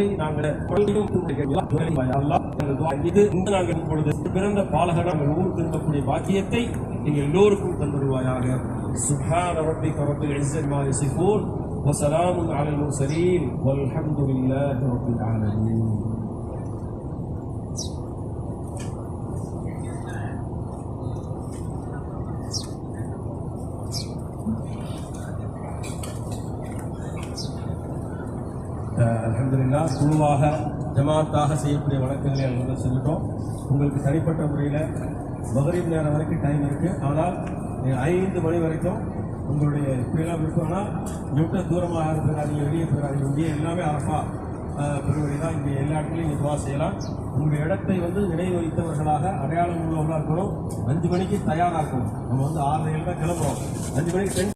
ஒன்றை நாங்கள் இது இந்த நாங்கள் இப்பொழுது பிறந்த பாலகர் நாங்கள் ஊர் திரும்பக்கூடிய பாக்கியத்தை நீங்கள் எல்லோருக்கும் தந்துடுவாயாக சுப்ஹான ரப்பிக ரப்பில் இஸ்ஸத் மா யசிஃபூன் وسلام على المرسلين والحمد لله رب العالمين அலமதுல்லா குழுவாக ஜமாத்தாக செய்யக்கூடிய வழக்கங்களை அவர்கள் சொல்லிட்டோம். உங்களுக்கு தனிப்பட்ட முறையில் மகரீப் நேரம் வரைக்கும் டைம் இருக்குது ஆனால் ஐந்து மணி வரைக்கும் உங்களுடைய இப்படியெல்லாம் ஆனால் விட்டு தூரமாக இருக்கிறாங்க வெளியே போயிடாதீங்க இங்கே எல்லாமே அரப்பா பெருவழி தான். இங்கே எல்லா இடத்துலையும் நீங்கள் துவா செய்யலாம். உங்களுடைய இடத்தை வந்து நினைவு வைத்தவர்களாக அடையாளம் உள்ளவர்களாக இருக்கணும். அஞ்சு மணிக்கு தயாராக இருக்கணும் நம்ம வந்து ஆறு தான் கிளம்புறோம். அஞ்சு மணிக்கு